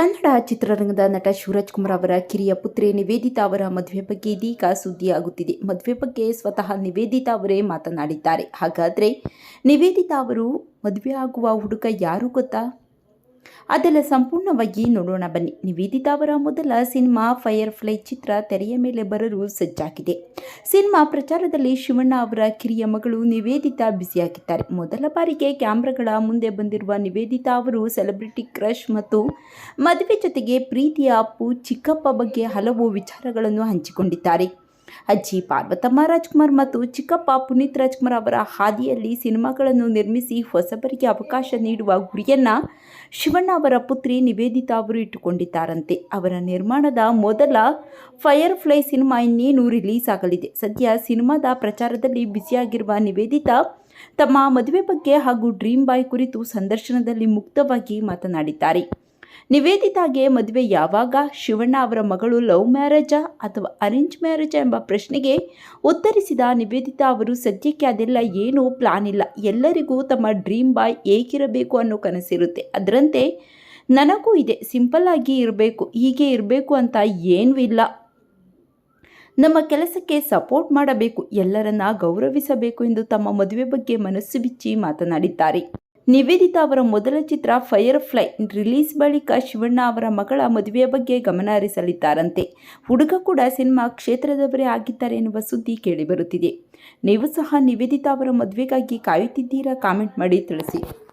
ಕನ್ನಡ ಚಿತ್ರರಂಗದ ನಟ ಶಿವರಾಜ್ ಕುಮಾರ್ ಅವರ ಕಿರಿಯ ಪುತ್ರಿ ನಿವೇದಿತಾ ಅವರ ಮದುವೆ ಬಗ್ಗೆ ಇದೀಗ ಸುದ್ದಿಯಾಗುತ್ತಿದೆ ಮದುವೆ ಬಗ್ಗೆ ಸ್ವತಃ ನಿವೇದಿತಾ ಅವರೇ ಮಾತನಾಡಿದ್ದಾರೆ. ಹಾಗಾದರೆ ನಿವೇದಿತಾ ಅವರು ಮದುವೆ ಆಗುವ ಹುಡುಗ ಯಾರು ಗೊತ್ತಾ? ಅದೆಲ್ಲ ಸಂಪೂರ್ಣವಾಗಿ ನೋಡೋಣ ಬನ್ನಿ. ನಿವೇದಿತಾ ಅವರ ಮೊದಲ ಸಿನಿಮಾ ಫೈರ್ ಫ್ಲೈ ಚಿತ್ರ ತೆರೆಯ ಮೇಲೆ ಬರಲು ಸಜ್ಜಾಗಿದೆ. ಸಿನಿಮಾ ಪ್ರಚಾರದಲ್ಲಿ ಶಿವಣ್ಣ ಅವರ ಕಿರಿಯ ಮಗಳು ನಿವೇದಿತಾ ಬ್ಯುಸಿಯಾಗಿದ್ದಾರೆ. ಮೊದಲ ಬಾರಿಗೆ ಕ್ಯಾಮ್ರಾಗಳ ಮುಂದೆ ಬಂದಿರುವ ನಿವೇದಿತಾ ಅವರು ಸೆಲೆಬ್ರಿಟಿ ಕ್ರಶ್ ಮತ್ತು ಮದುವೆ ಜೊತೆಗೆ ಪ್ರೀತಿಯ ಅಪ್ಪು ಚಿಕ್ಕಪ್ಪ ಬಗ್ಗೆ ಹಲವು ವಿಚಾರಗಳನ್ನು ಹಂಚಿಕೊಂಡಿದ್ದಾರೆ. ಅಜ್ಜಿ ಪಾರ್ವತಮ್ಮ ರಾಜ್ಕುಮಾರ್ ಮತ್ತು ಚಿಕ್ಕಪ್ಪ ಪುನೀತ್ ರಾಜ್ಕುಮಾರ್ ಅವರ ಹಾದಿಯಲ್ಲಿ ಸಿನಿಮಾಗಳನ್ನು ನಿರ್ಮಿಸಿ ಹೊಸಬರಿಗೆ ಅವಕಾಶ ನೀಡುವ ಗುರಿಯನ್ನ ಶಿವಣ್ಣ ಅವರ ಪುತ್ರಿ ನಿವೇದಿತಾ ಅವರು ಇಟ್ಟುಕೊಂಡಿದ್ದಾರಂತೆ. ಅವರ ನಿರ್ಮಾಣದ ಮೊದಲ ಫೈರ್ ಫ್ಲೈ ಸಿನಿಮಾ ಇನ್ನೇನು ರಿಲೀಸ್ ಆಗಲಿದೆ. ಸದ್ಯ ಸಿನಿಮಾದ ಪ್ರಚಾರದಲ್ಲಿ ಬ್ಯುಸಿಯಾಗಿರುವ ನಿವೇದಿತಾ ತಮ್ಮ ಮದುವೆ ಬಗ್ಗೆ ಹಾಗೂ ಡ್ರೀಮ್ ಬಾಯ್ ಕುರಿತು ಸಂದರ್ಶನದಲ್ಲಿ ಮುಕ್ತವಾಗಿ ಮಾತನಾಡಿದ್ದಾರೆ. ನಿವೇದಿತಾಗೆ ಮದುವೆ ಯಾವಾಗ? ಶಿವಣ್ಣ ಅವರ ಮಗಳು ಲವ್ ಮ್ಯಾರೇಜಾ ಅಥವಾ ಅರೇಂಜ್ ಮ್ಯಾರೇಜಾ ಎಂಬ ಪ್ರಶ್ನೆಗೆ ಉತ್ತರಿಸಿದ ನಿವೇದಿತಾ ಅವರು, ಸದ್ಯಕ್ಕೆ ಅದೆಲ್ಲ ಏನೂ ಪ್ಲಾನ್ ಇಲ್ಲ. ಎಲ್ಲರಿಗೂ ತಮ್ಮ ಡ್ರೀಮ್ ಬಾಯ್ ಏಕಿರಬೇಕು ಅನ್ನೋ ಕನಸಿರುತ್ತೆ. ಅದರಂತೆ ನನಗೂ ಇದೆ. ಸಿಂಪಲ್ ಆಗಿ ಇರಬೇಕು. ಹೀಗೆ ಇರಬೇಕು ಅಂತ ಏನೂ ಇಲ್ಲ. ನಮ್ಮ ಕೆಲಸಕ್ಕೆ ಸಪೋರ್ಟ್ ಮಾಡಬೇಕು. ಎಲ್ಲರನ್ನ ಗೌರವಿಸಬೇಕು ಎಂದು ತಮ್ಮ ಮದುವೆ ಬಗ್ಗೆ ಮನಸ್ಸು ಬಿಚ್ಚಿ ಮಾತನಾಡಿದ್ದಾರೆ. ನಿವೇದಿತಾ ಅವರ ಮೊದಲ ಚಿತ್ರ ಫೈರ್ ಫ್ಲೈ ರಿಲೀಸ್ ಬಳಿಕ ಶಿವಣ್ಣ ಅವರ ಮಗಳ ಮದುವೆಯ ಬಗ್ಗೆ ಗಮನ ಹರಿಸಲಿದ್ದಾರಂತೆ. ಹುಡುಗ ಕೂಡ ಸಿನಿಮಾ ಕ್ಷೇತ್ರದವರೇ ಆಗಿದ್ದಾರೆ ಎನ್ನುವ ಸುದ್ದಿ ಕೇಳಿಬರುತ್ತಿದೆ. ನೀವು ಸಹ ನಿವೇದಿತಾ ಅವರ ಮದುವೆಗಾಗಿ ಕಾಯುತ್ತಿದ್ದೀರಾ? ಕಾಮೆಂಟ್ ಮಾಡಿ ತಿಳಿಸಿ.